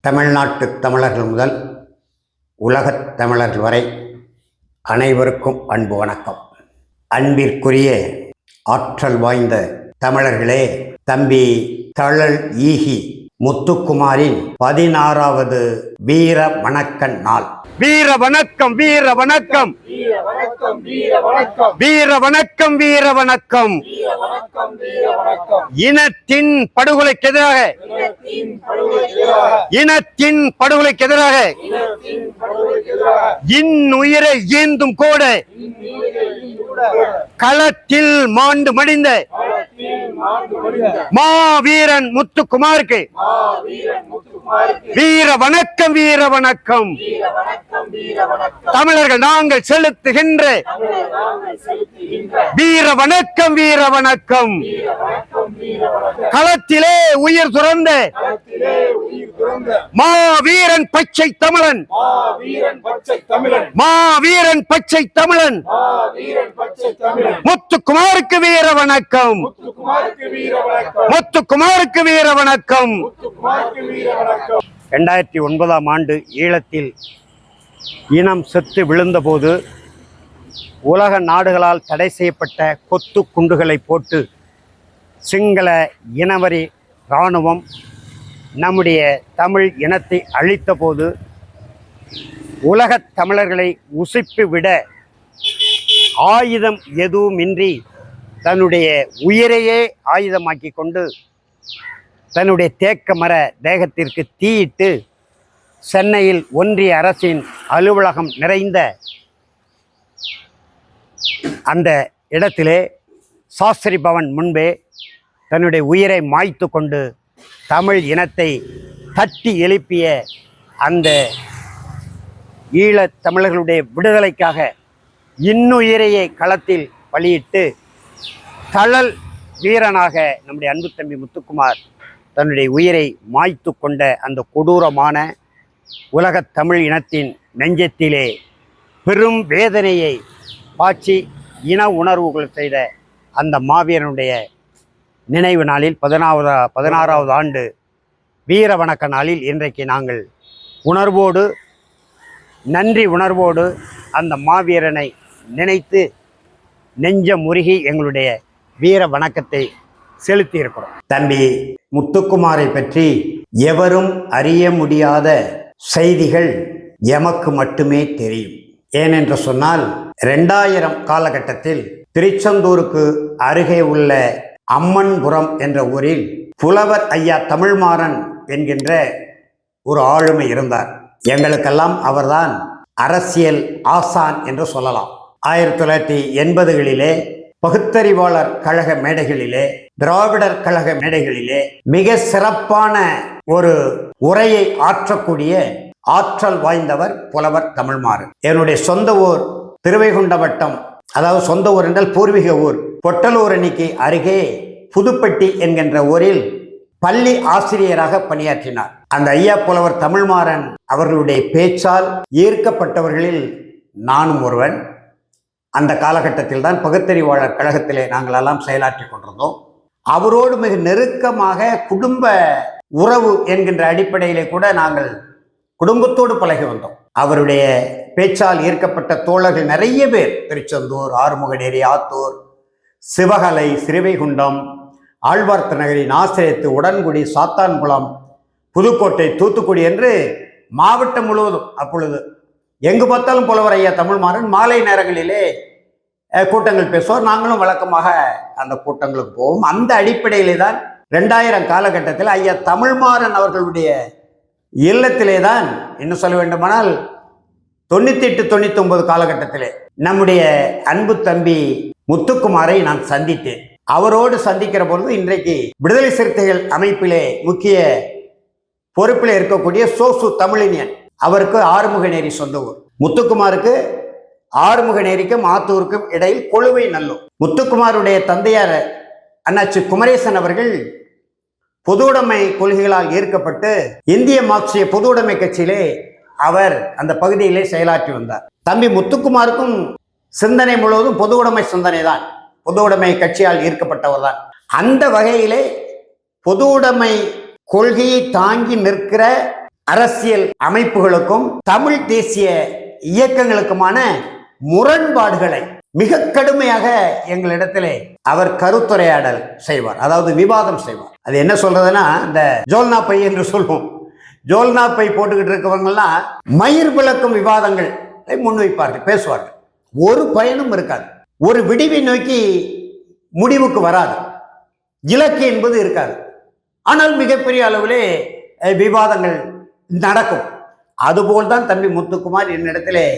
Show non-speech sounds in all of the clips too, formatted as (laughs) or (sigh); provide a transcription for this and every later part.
தமிழ்நாட்டு தமிழர்கள் முதல் உலகத் தமிழர்கள் வரை அனைவருக்கும் அன்பு வணக்கம். அன்பிற்குரிய ஆற்றல் வாய்ந்த தமிழர்களே தம்பி தழல் ஈகி முத்துக்குமாரின் பதினாறாவது வீர வணக்கன் நாள். வீர வணக்கம் வீர வணக்கம். வீர வணக்கம் வீர வணக்கம். இனத்தின் படுகொலைக்கு எதிராக இனத்தின் படுகொலைக்கு எதிராக உயிரை ஏந்தும் கூட களத்தில் மாண்டு மடிந்த மாவீரன் முத்துக்குமாருக்கு வீர வணக்கம் வீர வணக்கம். தமிழர்கள் நாங்கள் செலுத்துகின்ற வீர வணக்கம் வீர வணக்கம். களத்திலே உயிர் துறந்த மாவீரன் பச்சை தமிழன். மாவீரன் பச்சை தமிழன். முத்துக்குமாருக்கு வீர வணக்கம். முத்துக்குமாருக்கு வீர வணக்கம். ரெண்டாயிரத்தி ஒன்பதாம் ஆண்டு ஈழத்தில் இனம் செத்து விழுந்தபோது உலக நாடுகளால் தடை செய்யப்பட்ட கொத்து குண்டுகளை போட்டு சிங்கள இனவரி இராணுவம் நம்முடைய தமிழ் இனத்தை அழித்தபோது உலகத் தமிழர்களை உசிப்பு விட ஆயுதம் எதுவுமின்றி தன்னுடைய உயிரையே ஆயுதமாக்கி கொண்டு தன்னுடைய தேக்க மர தேகத்திற்கு தீயிட்டு சென்னையில் ஒன்றிய அரசின் அலுவலகம் நிறைந்த அந்த இடத்திலே சாஸ்திரி பவன் முன்பே தன்னுடைய உயிரை மாய்த்து கொண்டு தமிழ் இனத்தை தட்டி எழுப்பிய அந்த ஈழத் தமிழர்களுடைய விடுதலைக்காக இன்னுயிரையை களத்தில் பலியிட்டு தழல் வீரனாக நம்முடைய அன்பு தம்பி முத்துக்குமார் தன்னுடைய உயிரை மாய்த்து கொண்ட அந்த கொடூரமான உலகத் தமிழ் இனத்தின் நெஞ்சத்திலே பெரும் வேதனையை பாய்ச்சி இன உணர்வுகள் செய்த அந்த மாவீரனுடைய நினைவு நாளில் பதினாவது பதினாறாவது ஆண்டு வீர வணக்க நாளில் இன்றைக்கு நாங்கள் உணர்வோடு நன்றி உணர்வோடு அந்த மாவீரனை நினைத்து நெஞ்ச முருகி எங்களுடைய வீர வணக்கத்தை செலுத்தி இருக்கிறோம் தம்பி முத்துக்குமாரை பற்றி எவரும் அறிய முடியாத செய்திகள் எமக்கு மட்டுமே தெரியும். ஏனென்று சொன்னால் ரெண்டாயிரம் காலகட்டத்தில் திருச்செந்தூருக்கு அருகே உள்ள அம்மன்புரம் என்ற ஊரில் புலவர் ஐயா தமிழ்மாறன் என்கின்ற ஒரு ஆளுமை இருந்தார். எங்களுக்கெல்லாம் அவர்தான் அரசியல் ஆசான் என்று சொல்லலாம். ஆயிரத்தி தொள்ளாயிரத்தி எண்பதுகளிலே பகுத்தறிவாளர் கழக மேடைகளிலே திராவிடர் கழக மேடைகளிலே மிக சிறப்பான ஒரு உரையை ஆற்றக்கூடிய ஆற்றல் வாய்ந்தவர் புலவர் தமிழ்மாறன் என்னுடைய சொந்த ஊர் திருவைகுண்ட வட்டம் அதாவது சொந்த ஊர் என்றால் பூர்வீக ஊர். பொட்டலூர் அணிக்கு அருகே புதுப்பட்டி என்கின்ற ஊரில் பள்ளி ஆசிரியராக பணியாற்றினார். அந்த ஐயா புலவர் தமிழ்மாறன் அவர்களுடைய பேச்சால் ஈர்க்கப்பட்டவர்களில் நானும் ஒருவன். அந்த காலகட்டத்தில் தான் பகுத்தறிவாளர் கழகத்திலே நாங்கள் எல்லாம் செயலாற்றி கொண்டிருந்தோம். அவரோடு மிக நெருக்கமாக குடும்ப உறவு என்கின்ற அடிப்படையிலே கூட நாங்கள் குடும்பத்தோடு பழகி வந்தோம். அவருடைய பேச்சால் ஈர்க்கப்பட்ட தோழர்கள் நிறைய பேர் திருச்செந்தூர் ஆறுமுகநேரி ஆத்தூர் சிவகலை சிறுவைகுண்டம் ஆழ்வார்த்த நகரி நாசிரியத்து உடன்குடி சாத்தான்குளம் புதுக்கோட்டை தூத்துக்குடி என்று மாவட்டம் முழுவதும் அப்பொழுது எங்கு பார்த்தாலும் புலவர் ஐயா தமிழ்மாறன் மாலை நேரங்களிலே கூட்டங்கள் பேசுவார். நாங்களும் வழக்கமாக அந்த கூட்டங்களுக்கு போவோம். அந்த அடிப்படையிலே தான் ரெண்டாயிரம் காலகட்டத்தில் ஐயா தமிழ்மாறன் அவர்களுடைய இல்லத்திலே தான் என்ன சொல்ல வேண்டுமானால் தொண்ணூத்தி எட்டு தொண்ணூத்தி ஒன்பது காலகட்டத்திலே நம்முடைய அன்பு தம்பி முத்துக்குமாரை நான் சந்தித்தேன். அவரோடு சந்திக்கிற பொழுது இன்றைக்கு விடுதலை சிறுத்தைகள் அமைப்பிலே முக்கிய பொறுப்பில் இருக்கக்கூடிய சோசு தமிழினியன். அவருக்கு ஆறுமுகநேரி சொந்த ஊர். முத்துக்குமாருக்கு ஆறுமுகநேரிக்கும் ஆத்தூருக்கும் இடையில் கொழுவை நல்லூர். முத்துக்குமாருடைய தந்தையார் அண்ணாச்சி குமரேசன் அவர்கள் பொதுவுடைமை கொள்கைகளால் ஈர்க்கப்பட்டு இந்திய மார்க்சிய பொதுவுடைமை கட்சியிலே அவர் அந்த பகுதியிலே செயலாற்றி வந்தார். தம்பி முத்துக்குமாருக்கும் சிந்தனை முழுவதும் பொதுவுடைமை சிந்தனை தான் பொதுவுடைமை கட்சியால் ஈர்க்கப்பட்டவர் தான் அந்த வகையிலே பொதுவுடைமை கொள்கையை தாங்கி நிற்கிற அரசியல் அமைப்புகளுக்கும் தமிழ் தேசிய இயக்கங்களுக்குமான முரண்பாடுகளை மிக கடுமையாக எங்களிடத்திலே அவர் கருத்துரையாடல் செய்வார். அதாவது விவாதம் செய்வார். அது என்ன சொல்றதுன்னா இந்த ஜோல்னா பை என்று சொல்வோம். ஜோல்னா பை போட்டுக்கிட்டு இருக்கவங்கெல்லாம் மயிர் விளக்கும் விவாதங்கள் முன்வைப்பார்கள் பேசுவார்கள். ஒரு பயனும் இருக்காது. ஒரு விடிவை நோக்கி முடிவுக்கு வராது. இலக்கு என்பது இருக்காது. ஆனால் மிகப்பெரிய அளவிலே விவாதங்கள் நடக்கும். அதுபோல் தான் தம்பி முத்துக்குமார் என்னிடத்திலே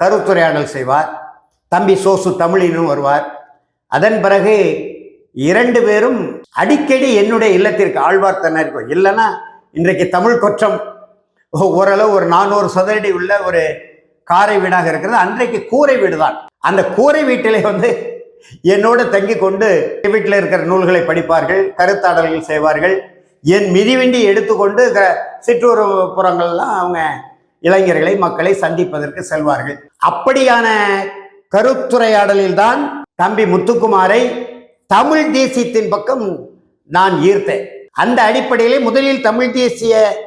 கருத்துரையாடல் செய்வார். தம்பி சோசு தமிழினும் வருவார். அதன் பிறகு இரண்டு பேரும் அடிக்கடி என்னுடைய இல்லத்திற்கு ஆழ்வார்த்தனர். இருக்கும் இல்லைன்னா இன்றைக்கு தமிழ் கொற்றம் ஓ- ஓரளவு ஒரு நானூறு சதுரடி உள்ள ஒரு காரை வீடாக இருக்கிறது. அன்றைக்கு கூரை வீடு தான் அந்த கூரை வீட்டிலே வந்து என்னோடு தங்கி கொண்டு வீட்டில் இருக்கிற நூல்களை படிப்பார்கள் கருத்தாடல்கள் செய்வார்கள். என் மிதிவண்டி எடுத்துக்கொண்டு க- சிற்றூர் புறங்கள்லாம் அவங்க இளைஞர்களை மக்களை சந்திப்பதற்கு செல்வார்கள். அப்படியான கருத்துரையாடலில் தான் தம்பி முத்துக்குமாரை தமிழ் தேசியத்தின் பக்கம் நான் ஈர்த்தேன். அந்த அடிப்படையிலே முதலில் தமிழ் தேசிய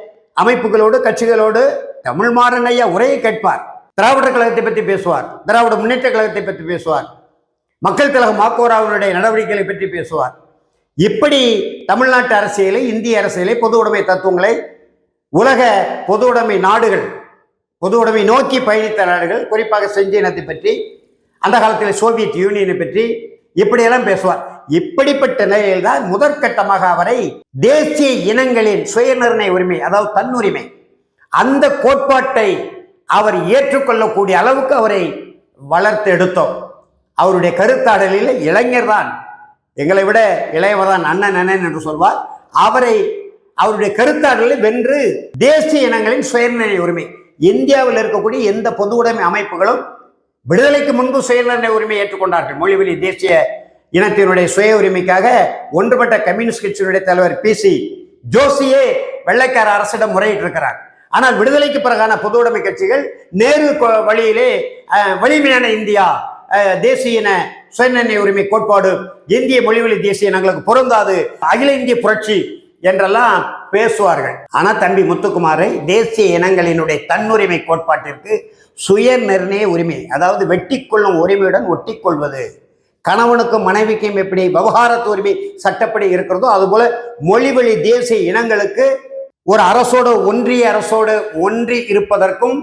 அமைப்புகளோடு கட்சிகளோடு தமிழ் மாறன் ஐயா உரையை கேட்பார். திராவிடர் கழகத்தை பற்றி பேசுவார். திராவிட முன்னேற்ற கழகத்தை பற்றி பேசுவார். மக்கள் கழகம் அவருடைய நடவடிக்கைகளை பற்றி பேசுவார். இப்படி தமிழ்நாட்டு அரசியலை இந்திய அரசியலை பொது உடைமை தத்துவங்களை உலக பொது உடைமை நாடுகள் பொது உடைமை நோக்கி பயணித்த நாடுகள் குறிப்பாக செஞ்ச இனத்தை பற்றி அந்த காலத்தில் சோவியத் யூனியனை பற்றி இப்படியெல்லாம் பேசுவார். இப்படிப்பட்ட நிலையில் தான் முதற்கட்டமாக அவரை தேசிய இனங்களின் சுயநிர்ணய உரிமை அதாவது தன்னுரிமை அந்த கோட்பாட்டை அவர் ஏற்றுக்கொள்ளக்கூடிய அளவுக்கு அவரை வளர்த்து எடுத்தோம் அவருடைய கருத்தாடலில் இளைஞர் தான் எங்களை விட இளையவர்தான் அண்ணன் அண்ணன் என்று சொல்வார். அவரை அவருடைய கருத்தாடலை வென்று தேசிய இனங்களின் சுயநிலை உரிமை இந்தியாவில் இருக்கக்கூடிய எந்த பொது உடைமை அமைப்புகளும் விடுதலைக்கு முன்பு சுயநிர்ணய உரிமை ஏற்றுக்கொண்டார்கள். மொழிவெளி தேசிய இனத்தினுடைய சுய உரிமைக்காக ஒன்றுபட்ட கம்யூனிஸ்ட் கட்சியினுடைய தலைவர் பி. சி. ஜோசியே வெள்ளைக்கார அரசிடம் முறையிட்டிருக்கிறார். ஆனால் விடுதலைக்கு பிறகான பொது உடைமை கட்சிகள் நேரு வழியிலே வலிமையான இந்தியா தேசியன தேசிய இன சுயநிர்ணய உரிமை கோட்பாடு இந்திய மொழிவழி தேசிய இனங்களுக்கு பொருந்தாது அகில இந்திய புரட்சி என்றெல்லாம் பேசுவார்கள். ஆனா தம்பி முத்துக்குமாரை தேசிய இனங்களினுடைய தன்னுரிமை கோட்பாட்டிற்கு சுய நிர்ணய உரிமை அதாவது வெட்டிக்கொள்ளும் உரிமையுடன் ஒட்டிக்கொள்வது கணவனுக்கும் மனைவிக்கும் எப்படி விவகாரத்து உரிமை சட்டப்படி இருக்கிறதோ அதுபோல மொழிவழி தேசிய இனங்களுக்கு ஒரு அரசோடு ஒன்றிய அரசோடு ஒன்றி இருப்பதற்கும்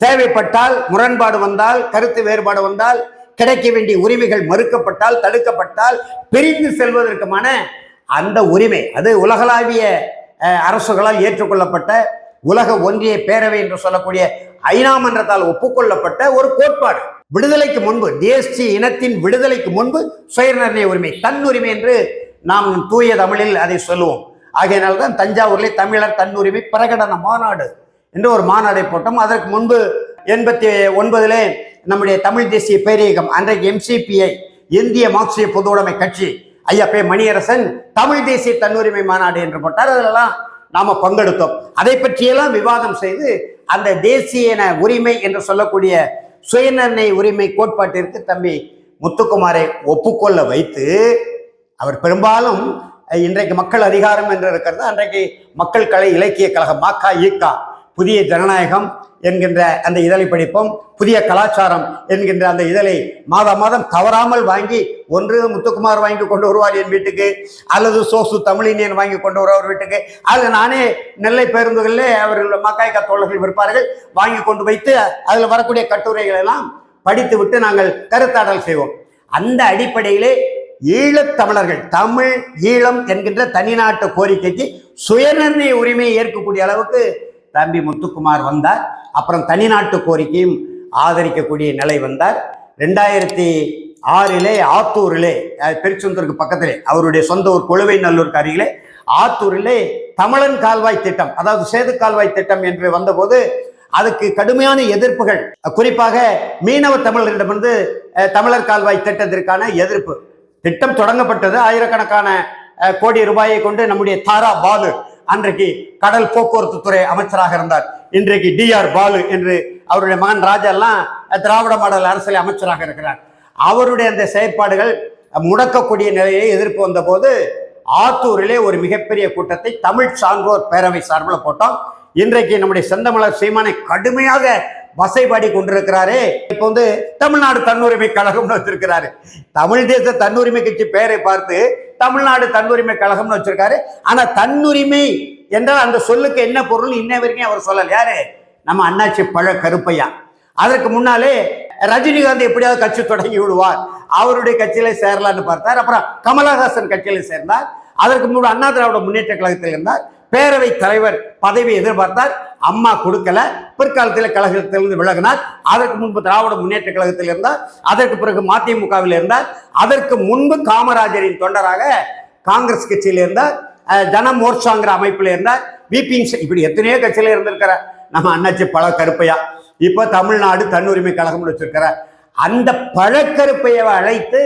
தேவைப்பட்டால் முரண்பாடு வந்தால் கருத்து வேறுபாடு வந்தால் கிடைக்க வேண்டிய உரிமைகள் மறுக்கப்பட்டால் தடுக்கப்பட்டால் பிரிந்து செல்வதற்குமான அந்த உரிமை அது உலகளாவிய அரசுகளால் ஏற்றுக்கொள்ளப்பட்ட உலக ஒன்றிய பேரவை என்று சொல்லக்கூடிய ஐநா மன்றத்தால் ஒப்புக்கொள்ளப்பட்ட ஒரு கோட்பாடு. விடுதலைக்கு முன்பு தேசிய இனத்தின் விடுதலைக்கு முன்பு சுயநிர்ணய உரிமை தன்னுரிமை என்று நாம் தூய தமிழில் அதை சொல்லுவோம். ஆகையினால் தான் தஞ்சாவூரிலே தமிழர் தன்னுரிமை பிரகடன மாநாடு என்று ஒரு மாநாடை போட்டோம். அதற்கு முன்பு எண்பத்தி ஒன்பதிலே நம்முடைய தமிழ் தேசிய பேரியகம் அன்றைக்கு எம்சிபிஐ இந்திய மார்க்சிய பொதுவுடைமை கட்சி ஐயா பே மணியரசன் தமிழ் தேசிய தன்னுரிமை மாநாடு என்று போட்டார். அதிலெல்லாம் நாம பங்கெடுத்தோம். அதை பற்றியெல்லாம் விவாதம் செய்து அந்த தேசிய இன உரிமை என்று சொல்லக்கூடிய சுயநிர்ணய உரிமை கோட்பாட்டிற்கு தம்பி முத்துக்குமாரை ஒப்புக்கொள்ள வைத்து அவர் பெரும்பாலும் இன்றைக்கு மக்கள் அதிகாரம் என்று இருக்கிறது. அன்றைக்கு மக்கள் கலை இலக்கிய கழகம் மாக்கா ஈக்கா புதிய ஜனநாயகம் என்கின்ற அந்த இதழை படிப்போம். புதிய கலாச்சாரம் என்கின்ற அந்த இதழை மாதம் மாதம் தவறாமல் வாங்கி ஒன்று முத்துக்குமார் வாங்கி கொண்டு வருவார் என் வீட்டுக்கு அல்லது சோசு தமிழினியன் வாங்கி கொண்டு வருவார் வீட்டுக்கு. அல்லது நானே நெல்லை பேருந்துகளிலே அவர்கள் மக்காய்க்க தோழர்கள் விற்பார்கள் வாங்கி கொண்டு வைத்து அதில் வரக்கூடிய கட்டுரைகள் எல்லாம் படித்து விட்டு நாங்கள் கருத்தாடல் செய்வோம். அந்த அடிப்படையிலே ஈழத் தமிழர்கள் தமிழ் ஈழம் என்கின்ற தனிநாட்டு கோரிக்கைக்கு சுயநிர்ணய உரிமையை ஏற்கக்கூடிய அளவுக்கு தம்பி முத்துக்குமார் வந்தார். அப்புறம் தனிநாட்டு கோரிக்கையும் ஆதரிக்கக்கூடிய நிலை வந்தார். ரெண்டாயிரத்தி ஆறிலே ஆத்தூரிலே அஹ், பக்கத்திலே அவருடைய சொந்த ஊர் கொழுவை நல்லூருக்கு அருகிலே ஆத்தூரிலே தமிழன் கால்வாய் திட்டம் அதாவது சேது கால்வாய் திட்டம் என்று வந்தபோது அதுக்கு கடுமையான எதிர்ப்புகள். குறிப்பாக மீனவ தமிழரிடமிருந்து தமிழர் கால்வாய் திட்டத்திற்கான எதிர்ப்பு. திட்டம் தொடங்கப்பட்டது ஆயிரக்கணக்கான கோடி ரூபாயை கொண்டு நம்முடைய தாரா பாலு அன்றைக்கு கடல் போக்குவரத்து துறை அமைச்சராக இருந்தார். இன்றைக்கு டிஆர் பாலு என்று அவருடைய மகன் ராஜா எல்லாம் திராவிட மாடல் அரசியல் அமைச்சராக இருக்கிறார். அவருடைய அந்த செயற்பாடுகள் முடக்கக்கூடிய நிலையை எதிர்ப்பு வந்தபோது ஆத்தூரிலே ஒரு மிகப்பெரிய கூட்டத்தை தமிழ் சான்றோர் பேரவை சார்பில் போட்டோம். இன்றைக்கு நம்முடைய செந்தமலர் சீமானை கடுமையாக வசைபாடி கொண்டிருக்கிறாரு. இப்போ வந்து தமிழ்நாடு தன்னுரிமை கழகம்னு வச்சிருக்கிறாரு. தமிழ் தேச தன்னுரிமை கட்சி பெயரை பார்த்து தமிழ்நாடு தன்னுரிமை கழகம்னு வச்சிருக்காரு. ஆனா தன்னுரிமை என்றால் அந்த சொல்லுக்கு என்ன பொருள் இன்ன வரைக்கும் அவர் சொல்லல. யாரு? நம்ம அண்ணாச்சி பழ கருப்பையா. அதற்கு முன்னாலே ரஜினிகாந்த் எப்படியாவது கட்சி தொடங்கி விடுவார். அவருடைய கட்சியில சேரலான்னு பார்த்தார். அப்புறம் கமலஹாசன் கட்சியில சேர்ந்தார். அதற்கு முன்பு அண்ணா திராவிட முன்னேற்ற கழகத்தில் இருந்தார். பேரவை தலைவர் பதவி எதிர்பார்த்தார். அம்மா கொடுக்கல. பிற்காலத்தில் கழகத்திலிருந்து விலகினார். அதற்கு முன்பு திராவிட முன்னேற்ற கழகத்தில் இருந்தார். அதற்கு பிறகு மதிமுகவில் இருந்தார். அதற்கு முன்பு காமராஜரின் தொண்டராக காங்கிரஸ் கட்சியில் இருந்தார். ஜன மோர்ச்சாங்கிற அமைப்பில் இருந்தார். விபிங் இப்படி எத்தனையோ கட்சியில் இருந்திருக்கிற நம்ம அண்ணாச்சி பல கருப்பையா. இப்போ தமிழ்நாடு தன்னுரிமை கழகம் வச்சிருக்கிற அந்த பழக்கருப்பையை அழைத்து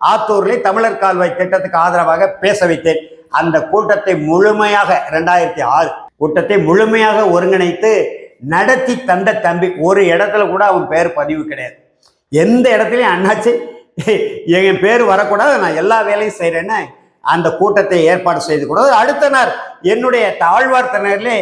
ஆத்தூரிலே தமிழர் கால்வாய் திட்டத்துக்கு ஆதரவாக பேச வைத்தேன். அந்த கூட்டத்தை முழுமையாக ரெண்டாயிரத்தி ஆறு கூட்டத்தை முழுமையாக ஒருங்கிணைத்து நடத்தி தந்த தம்பி ஒரு இடத்துல கூட அவன் பேர் பதிவு கிடையாது. எந்த இடத்துலையும் அண்ணாச்சி என் பேர் வரக்கூடாது நான் எல்லா வேலையும் செய்கிறேன்னு அந்த கூட்டத்தை ஏற்பாடு செய்து கூடாது அடுத்த நாள் என்னுடைய தாழ்வார்த்தனரிலே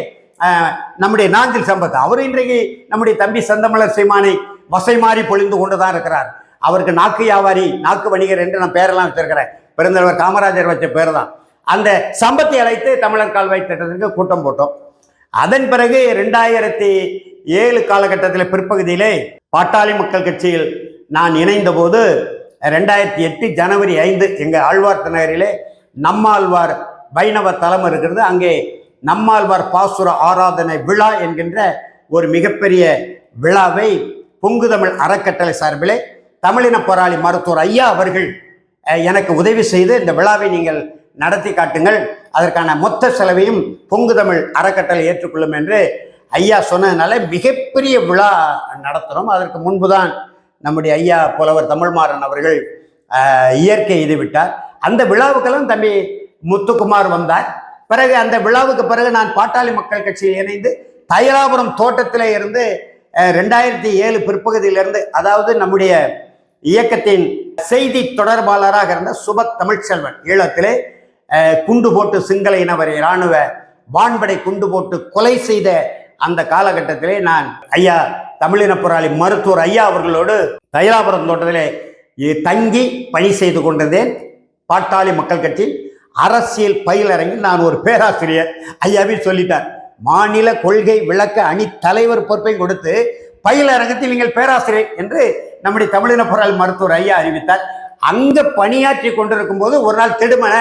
நம்முடைய நாஞ்சில் சம்பத் அவர் இன்றைக்கு நம்முடைய தம்பி சந்தமலர் சீமானை வசை மாறி பொழிந்து கொண்டு தான் இருக்கிறார். அவருக்கு நாக்கு வியாபாரி நாக்கு வணிகர் என்று நான் பேரெல்லாம் வச்சிருக்கிறேன். பெருந்தலைவர் காமராஜர் வச்ச பேர் தான் அந்த சம்பத்தை அழைத்து தமிழர் கால்வாய் திட்டத்திற்கு கூட்டம் போட்டோம். அதன் பிறகு ரெண்டாயிரத்தி ஏழு காலகட்டத்தில் பிற்பகுதியிலே பாட்டாளி மக்கள் கட்சியில் நான் இணைந்த போது ரெண்டாயிரத்தி எட்டு ஜனவரி ஐந்து எங்கள் ஆழ்வார்த்த நகரிலே நம்மாழ்வார் வைணவ தலம் இருக்கிறது. அங்கே நம்மாழ்வார் பாசுர ஆராதனை விழா என்கின்ற ஒரு மிகப்பெரிய விழாவை பொங்குதமிழ் அறக்கட்டளை சார்பிலே தமிழின போராளி மருத்துவர் ஐயா அவர்கள் எனக்கு உதவி செய்து இந்த விழாவை நீங்கள் நடத்தி காட்டுங்கள். அதற்கான மொத்த செலவையும் பொங்குதமிழ் அறக்கட்டளை ஏற்றுக்கொள்ளும் என்று ஐயா சொன்னதுனால மிகப்பெரிய விழா நடத்துகிறோம் அதற்கு முன்புதான் நம்முடைய ஐயா புலவர் தமிழ்மாறன் அவர்கள் இயற்கை இது விட்டார். அந்த விழாவுக்கெல்லாம் தம்பி முத்துக்குமார் வந்தார். பிறகு அந்த விழாவுக்கு பிறகு நான் பாட்டாளி மக்கள் கட்சியில் இணைந்து தைலாபுரம் தோட்டத்தில் இருந்து ரெண்டாயிரத்தி ஏழு பிற்பகுதியிலிருந்து அதாவது நம்முடைய இயக்கத்தின் செய்தி தொடர்பாளராக இருந்த சுபத் தமிழ்ச்செல்வன். ஈழத்திலே குண்டு போட்டு சிங்கள இனவரை இராணுவ வான்படை குண்டு போட்டு கொலை செய்த அந்த காலகட்டத்திலே நான் ஐயா தமிழின போராளி மருத்துவர் ஐயா அவர்களோடு தைலாபுரம் தோட்டத்திலே தங்கி பணி செய்து கொண்டிருந்தேன். பாட்டாளி மக்கள் கட்சி அரசியல் பயிலரங்கில் நான் ஒரு பேராசிரியர் ஐயாவே சொல்லிட்டார். மாநில கொள்கை விளக்க அணி தலைவர் பொறுப்பையும் கொடுத்து பயிலரங்கத்தில் நீங்கள் பேராசிரியர் என்று நம்முடைய தமிழின போராளி மருத்துவர் ஐயா அறிவித்தார். அங்க பணியாற்றி கொண்டிருக்கும் போது ஒரு நாள் திடுமன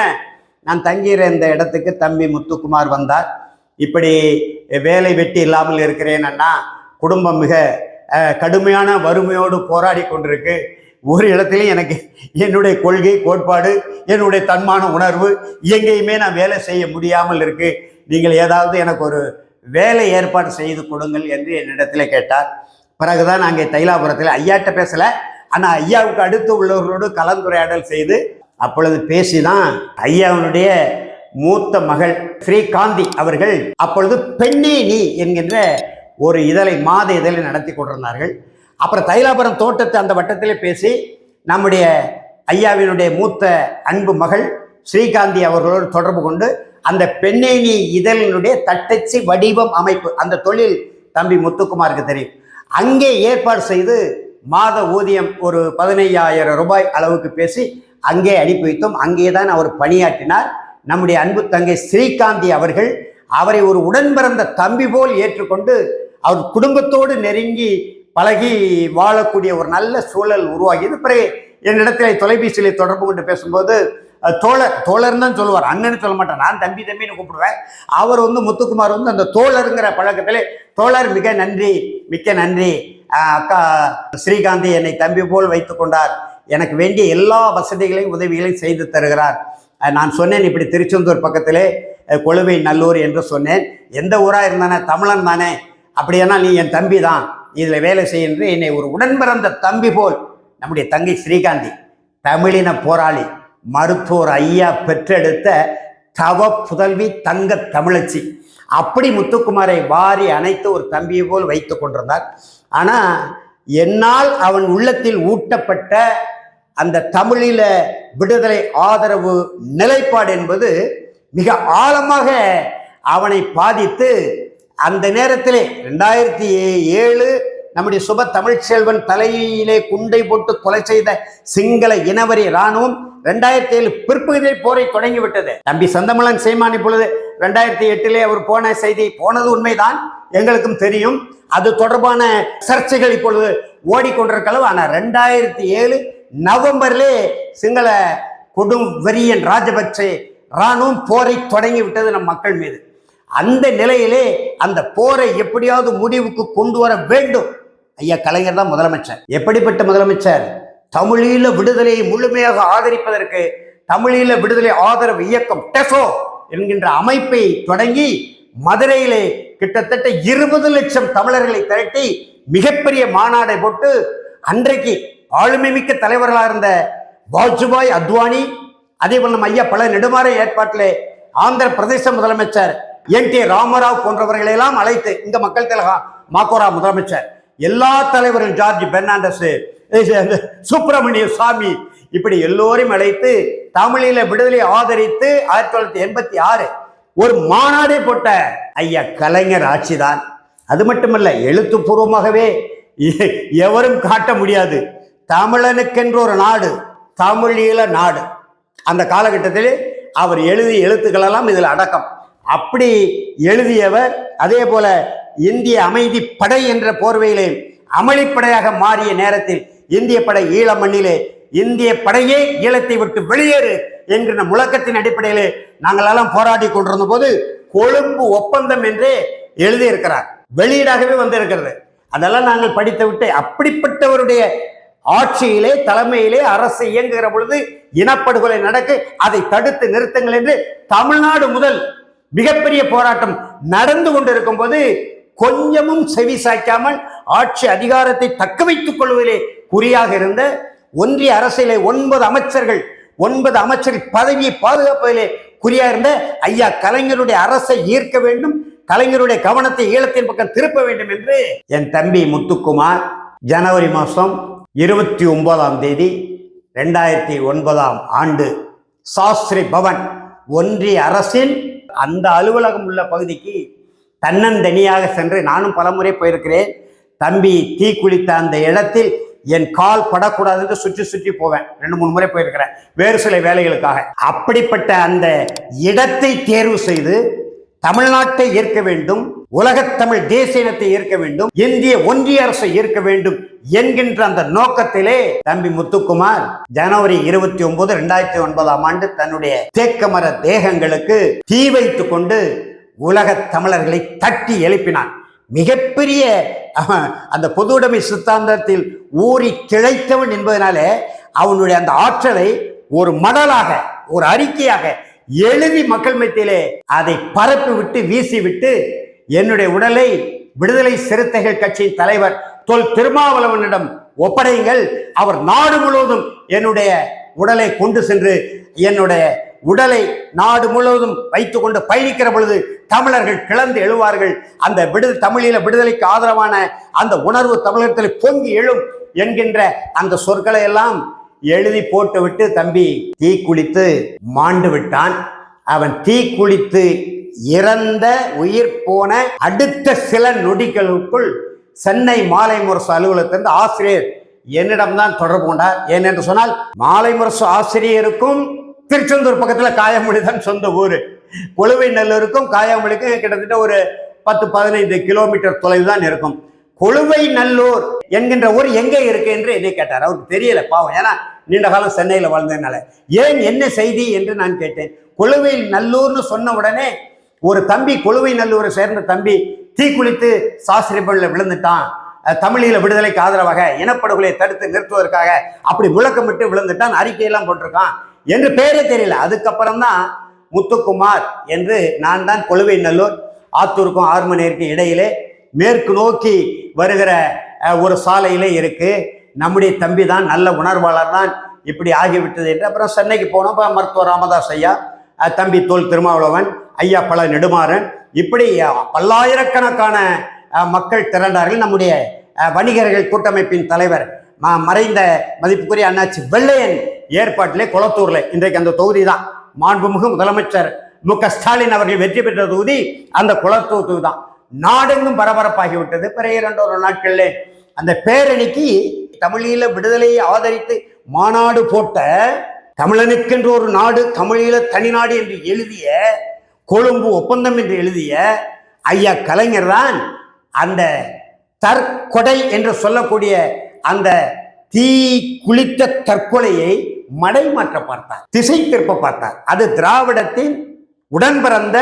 நான் தங்கிற இந்த இடத்துக்கு தம்பி முத்துக்குமார் வந்தார். இப்படி வேலை வெட்டி இல்லாமல் இருக்கிறேன் அண்ணா. குடும்பம் மிக கடுமையான வறுமையோடு போராடி கொண்டிருக்கு. ஒரு இடத்துலையும் எனக்கு என்னுடைய கொள்கை கோட்பாடு என்னுடைய தன்மான உணர்வு எங்கேயுமே நான் வேலை செய்ய முடியாமல் இருக்கு. நீங்கள் ஏதாவது எனக்கு ஒரு வேலை ஏற்பாடு செய்து கொடுங்கள் என்று என்னிடத்தில் கேட்டார். பிறகுதான் நாங்கள் தைலாபுரத்தில் ஐயாட்ட பேசலை. ஆனால் ஐயாவுக்கு அடுத்து உள்ளவர்களோடு கலந்துரையாடல் செய்து அப்பொழுது பேசி தான் ஐயாவினுடைய மூத்த மகள் ஸ்ரீகாந்தி அவர்கள் அப்பொழுது பெண்ணே நீ என்கின்ற ஒரு இதழை மாத இதழை நடத்தி கொண்டிருந்தார்கள். அப்புறம் தைலாபுரம் தோட்டத்தை அந்த வட்டத்திலே பேசி நம்முடைய ஐயாவினுடைய மூத்த அன்பு மகள் ஸ்ரீகாந்தி அவர்களோடு தொடர்பு கொண்டு அந்த பெண்ணேனி இதழினுடைய தட்டச்சு வடிவம் அமைப்பு அந்த தொழில் தம்பி முத்துக்குமாருக்கு தெரியும். அங்கே ஏற்பாடு செய்து மாத ஊதியம் ஒரு பதினையாயிரம் ரூபாய் அளவுக்கு பேசி அங்கே அனுப்பி வைத்தோம். அங்கே தான் அவர் பணியாற்றினார். நம்முடைய அன்பு தங்கை ஸ்ரீகாந்தி அவர்கள் அவரை ஒரு உடன் பிறந்த தம்பி போல் ஏற்றுக்கொண்டு அவர் குடும்பத்தோடு நெருங்கி பழகி வாழக்கூடிய ஒரு நல்ல சூழல் உருவாகியது. பிறகு என்னிடத்தில் தொலைபேசியில் தொடர்பு கொண்டு பேசும்போது தோழர் தோழர் தோழர்னு தான் சொல்லுவார். அண்ணன்னு சொல்ல மாட்டேன் நான் தம்பி தம்பின்னு கூப்பிடுவேன். அவர் வந்து முத்துக்குமார் வந்து அந்த தோழருங்கிற பழக்கத்திலே தோழர் மிக நன்றி மிக்க நன்றி. அக்கா ஸ்ரீகாந்தி என்னை தம்பி போல் வைத்து கொண்டார். எனக்கு வேண்டிய எல்லா வசதிகளையும் உதவிகளையும் செய்து தருகிறார். நான் சொன்னேன் இப்படி திருச்செந்தூர் பக்கத்திலே கொழுவை நல்லூர் என்று சொன்னேன். எந்த ஊராக இருந்தானே தமிழன் தானே. அப்படியானா நீ என் தம்பி தான். இதில் வேலை செய்ய என்று என்னை ஒரு உடன்பிறந்த தம்பி போல் நம்முடைய தங்கை ஸ்ரீகாந்தி தமிழின போராளி. மருத்துவர் ஐயா பெற்றெடுத்த தவ புதல்வி தங்க தமிழச்சி. அப்படி முத்துக்குமாரை வாரி அணைத்து ஒரு தம்பியை போல் வைத்து கொண்டிருந்தார். ஆனால் என்னால் அவன் உள்ளத்தில் ஊட்டப்பட்ட அந்த தமிழில விடுதலை ஆதரவு நிலைப்பாடு என்பது மிக ஆழமாக அவனை பாதித்து அந்த நேரத்திலே ரெண்டாயிரத்தி ஏழு நம்முடைய சுப தமிழ்ச்செல்வன் தலையிலே குண்டை போட்டு கொலை செய்த சிங்கள இனவரி இராணுவம் ரெண்டாயிரத்தி ஏழு பிற்பகுதியில் போரை தொடங்கிவிட்டது. தம்பி சந்தமலன் சீமான் இப்பொழுது ரெண்டாயிரத்தி எட்டிலே அவர் போன செய்தி போனது உண்மைதான் எங்களுக்கும் தெரியும். அது தொடர்பான சர்ச்சைகள் இப்பொழுது ஓடிக்கொண்டிருக்கலாம் ஆனால் ரெண்டாயிரத்தி ஏழு நவம்பரிலே சிங்கள கொடும் வெறியன் ராஜபக்சே ராணுவம் போரை தொடங்கி விட்டது நம் மக்கள் மீது. அந்த நிலையிலே அந்த போரை எப்படியாவது முடிவுக்கு கொண்டு வர வேண்டும் ஐயா கலைஞர் தான் முதலமைச்சர். எப்படிப்பட்ட முதலமைச்சர்? தமிழீழ விடுதலையை முழுமையாக ஆதரிப்பதற்கு தமிழீழ விடுதலை ஆதரவு இயக்கம் டெசோ என்கின்ற அமைப்பை தொடங்கி மதுரையிலே கிட்டத்தட்ட இருபது லட்சம் தமிழர்களை திரட்டி மிகப்பெரிய மாநாடை போட்டு அன்றைக்கு ஆளுமை மிக்க தலைவர்களாக இருந்த வாஜ்பாய் அத்வானி அதே போல் நம்ம ஐயா பல நெடுமாற ஏற்பாட்டிலே ஆந்திர பிரதேச முதலமைச்சர் என் டி ராமராவ் போன்றவர்களையெல்லாம் அழைத்து இந்த மக்கள் திலகா மாக்கோரா முதலமைச்சர். எல்லா தலைவரும் ஜார்ஜ் பெர்னாண்டஸ் (laughs) சுப்பிரமணிய சுவாமி இப்படி எல்லோரையும் அழைத்து தமிழில விடுதலை ஆதரித்து ஆயிரத்தி தொள்ளாயிரத்தி எண்பத்தி ஆறு ஒரு மாநாடே போட்ட ஐயா கலைஞர் ஆட்சிதான். அது மட்டுமல்ல எழுத்துப்பூர்வமாகவே (laughs) எவரும் காட்ட முடியாது. தமிழனுக்கென்று ஒரு நாடு தமிழீழ நாடு. அந்த காலகட்டத்தில் அவர் எழுதிய எழுத்துக்களெல்லாம் இதில் அடக்கம். அப்படி எழுதியவர் அதே போல இந்திய அமைதி படை என்ற போர்வையிலே அமளிப்படையாக மாறிய நேரத்தில் இந்திய படை ஈழ மண்ணிலே இந்திய படையே ஈழத்தை விட்டு வெளியேறு என்கிற முழக்கத்தின் அடிப்படையிலே நாங்களெல்லாம் போராடி கொண்டிருந்த போது கொழும்பு ஒப்பந்தம் என்றே எழுதியிருக்கிறார். வெளியீடாகவே வந்திருக்கிறது. அதெல்லாம் நாங்கள் படித்து விட்டு அப்படிப்பட்டவருடைய ஆட்சியிலே தலைமையிலே அரசு இயங்குகிற பொழுது இனப்படுகொலை நடக்கு அதை தடுத்து நிறுத்துங்கள் என்று தமிழ்நாடு முதல் மிகப்பெரிய போராட்டம் நடந்து கொண்டிருக்கும் போது கொஞ்சமும் செவி சாய்க்காமல் ஆட்சி அதிகாரத்தை தக்க வைத்துக் கொள்வதிலே குறியாக இருந்த ஒன்றிய அரசிலே ஒன்பது அமைச்சர்கள் ஒன்பது அமைச்சர்கள் பதவியை பாதுகாப்பதிலே குறியா இருந்த ஐயா கலைஞருடைய அரசை ஈர்க்க வேண்டும் கலைஞருடைய கவனத்தை ஈழத்தின் பக்கம் திருப்ப வேண்டும் என்று என் தம்பி முத்துக்குமார் ஜனவரி மாதம் இருபத்தி ஒன்பதாம் தேதி ரெண்டாயிரத்தி ஒன்பதாம் ஆண்டு சாஸ்திரி பவன் ஒன்றிய அரசின் அந்த அலுவலகம் உள்ள பகுதிக்கு தன்னந்தனியாக சென்று நானும் பலமுறை போயிருக்கிறேன். தம்பி தீ குளித்த அந்த இடத்தில் என் கால் படக்கூடாது என்று சுற்றி சுற்றி போவேன். ரெண்டு மூணு முறை போயிருக்கிறேன். வேறு சில வேலைகளுக்காக. அப்படிப்பட்ட அந்த இடத்தை தேர்வு செய்து தமிழ்நாட்டை ஏற்க வேண்டும். உலகத்தமிழ் தேசிய இனத்தை ஏற்க வேண்டும் இந்திய ஒன்றிய அரசை ஏற்க வேண்டும் என்கின்ற அந்த நோக்கத்திலே தம்பி முத்துக்குமார் ஜனவரி இருபத்தி ஒன்பது ரெண்டாயிரத்தி ஒன்பதாம் ஆண்டு தன்னுடைய தேக்கமர தேகங்களுக்கு தீ வைத்துக் கொண்டு உலகத் தமிழர்களை தட்டி எழுப்பினான். மிகப்பெரிய அஹ், அந்த பொதுவுடைமை சித்தாந்தத்தில் ஊறி கிளைத்தவன் என்பதனாலே அவனுடைய அந்த ஆற்றலை ஒரு மடலாக ஒரு அறிக்கையாக எழுதி மக்கள் மத்தியிலே அதை பரப்பி விட்டு வீசி விட்டு என்னுடைய உடலை விடுதலை சிறுத்தைகள் கட்சியின் தலைவர் தொல் திருமாவளவனிடம் ஒப்படையுங்கள். அவர் நாடு முழுவதும் என்னுடைய உடலை கொண்டு சென்று என்னுடைய உடலை நாடு முழுவதும் வைத்துக்கொண்டு பயணிக்கிற பொழுது தமிழர்கள் கிளந்து எழுவார்கள். அந்த விடு தமிழீழ விடுதலைக்கு ஆதரவான அந்த உணர்வு தமிழகத்தில் பொங்கி எழும் என்கின்ற அந்த சொற்களை எல்லாம் எழுதி போட்டுவிட்டு தம்பி தீ குளித்து மாண்டு விட்டான். அவன் தீ குளித்து இறந்த உயிர் போன அடுத்த சில நொடிகளுக்குள் சென்னை மாலை முரசு அலுவலகத்திலிருந்து ஆசிரியர் என்னிடம்தான் தொடர்பு கொண்டார். ஏனென்று சொன்னால் மாலை முரசு ஆசிரியருக்கும் திருச்செந்தூர் பக்கத்தில் காயமொழி தான் சொந்த ஊர். கொழுவை நல்லூருக்கும் காயாமொழிக்கும் கிட்டத்தட்ட ஒரு பத்து பதினைந்து கிலோமீட்டர் தொலைவு தான் இருக்கும். கொழுவை நல்லூர் என்கின்ற ஊர் எங்கே இருக்கு என்று என்னை கேட்டார். அவருக்கு தெரியல பாவம். ஏன்னா நீண்ட காலம் சென்னையில் வாழ்ந்ததுனால. ஏன் என்ன செய்தி என்று நான் கேட்டேன். கொழுவை நல்லூர்னு சொன்ன உடனே ஒரு தம்பி கொழுவை நல்லூரை சேர்ந்த தம்பி தீக்குளித்து சாஸ்திரிபள்ளில் விழுந்துட்டான். தமிழீழ விடுதலைக்கு ஆதரவாக இனப்படுகொலையை தடுத்து நிறுத்துவதற்காக அப்படி முழக்கமிட்டு விழுந்துட்டான் அறிக்கையெல்லாம் போட்டிருக்கான் என்று பேரே தெரியல. அதுக்கப்புறம் தான் முத்துக்குமார் என்று நான் தான் கொழுவை நல்லூர் ஆத்தூருக்கும் ஆறுமணியருக்கும் இடையிலே மேற்கு நோக்கி வருகிற ஒரு சாலையிலே இருக்கு. நம்முடைய தம்பி தான் நல்ல உணர்வாளர் தான் இப்படி ஆகிவிட்டது என்று அப்புறம் சென்னைக்கு போனோம். மருத்துவர் ராமதாஸ் ஐயா தம்பி தோல் திருமாவளவன் ஐயா பல நெடுமாறன் இப்படி பல்லாயிரக்கணக்கான மக்கள் திரண்டார்கள். நம்முடைய வணிகர்கள் கூட்டமைப்பின் தலைவர் ம- மறைந்த மதிப்புக்குரிய அண்ணாச்சி வெள்ளையன் ஏற்பாட்டிலே குளத்தூர்ல இன்றைக்கு அந்த தொகுதி தான் மாண்புமிகு முதலமைச்சர் மு க ஸ்டாலின் அவர்கள் வெற்றி பெற்ற தொகுதி அந்த குளத்தூர் தொகுதி தான் நாடெங்கும் பரபரப்பாகிவிட்டது. பிறகு இரண்டொரு நாட்களில் அந்த பேரணிக்கு தமிழீழ விடுதலையை ஆதரித்து மாநாடு போட்ட தமிழனுக்கென்று ஒரு நாடு தமிழீழ தனிநாடு என்று எழுதிய கொழும்பு ஒப்பந்தம் என்று எழுதிய ஐயா கலைஞர் தான் அந்த தற்கொடை என்று சொல்லக்கூடிய அந்த தீ குளித்த தற்கொலையை மடைமாற்ற பார்த்தார். திசை திருப்ப பார்த்தார். அது திராவிடத்தின் உடன் பிறந்த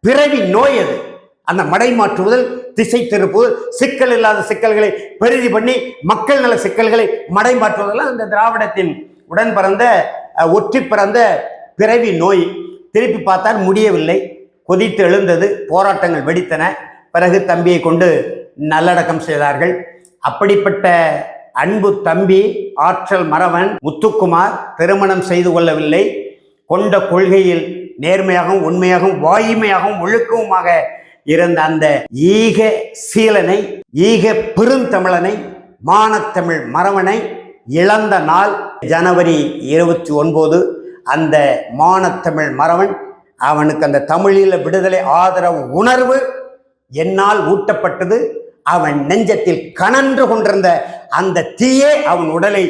பிறவி நோய் அது. அந்த மடைமாற்றுவதில் திசை திருப்புதல் சிக்கல் இல்லாத சிக்கல்களை பெரிதி பண்ணி மக்கள் நல சிக்கல்களை மடைமாற்றுவதெல்லாம் அந்த திராவிடத்தின் உடன் பிறந்த ஒற்றி பிறந்த பிறவி நோய் திருப்பி பார்த்தால் முடியவில்லை. கொதித்து எழுந்தது போராட்டங்கள் வெடித்தன. பிறகு தம்பியை கொண்டு நல்லடக்கம் செய்தார்கள். அப்படிப்பட்ட அன்பு தம்பி ஆற்றல் மறவன் முத்துக்குமார் திருமணம் செய்து கொள்ளவில்லை. கொண்ட கொள்கையில் நேர்மையாகவும் உண்மையாகவும் வாய்மையாகவும் ஒழுக்கவுமாக இருந்த அந்த ஈக சீலனை ஈக பெருந்தமிழனை மானத்தமிழ் மறவனை இழந்த நாள் ஜனவரி இருபத்தி ஒன்பது. அந்த மானத்தமிழ் மறவன் அவனுக்கு அந்த தமிழீழ விடுதலை ஆதரவு உணர்வு என்னால் ஊட்டப்பட்டது. அவன் நெஞ்சத்தில் கனன்று கொண்டிருந்த அந்த தீயே அவன் உடலை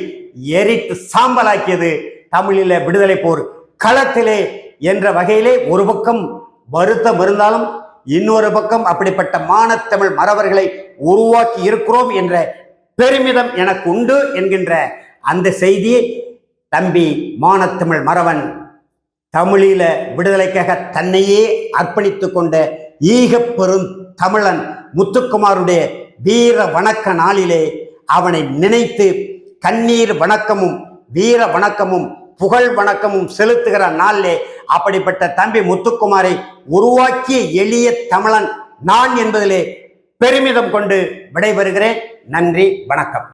எரித்து சாம்பலாக்கியது. தமிழீழ விடுதலை போர் களத்திலே என்ற வகையிலே ஒரு பக்கம் வருத்தம் இருந்தாலும் இன்னொரு பக்கம் அப்படிப்பட்ட மானத்தமிழ் மறவர்களை உருவாக்கி இருக்கிறோம் என்ற பெருமிதம் எனக்கு உண்டு என்கின்ற அந்த செய்தி தம்பி மானத்தமிழ் மறவன் தமிழீழ விடுதலைக்காக தன்னையே அர்ப்பணித்து கொண்ட ஈகப் பெரும் தமிழன் முத்துக்குமாருடைய வீர வணக்க நாளிலே அவனை நினைத்து கண்ணீர் வணக்கமும் வீர வணக்கமும் புகழ் வணக்கமும் செலுத்துகிற நாளிலே அப்படிப்பட்ட தம்பி முத்துக்குமாரை உருவாக்கிய எளிய தமிழன் நான் என்பதிலே பெருமிதம் கொண்டு விடைபெறுகிறேன். நன்றி வணக்கம்.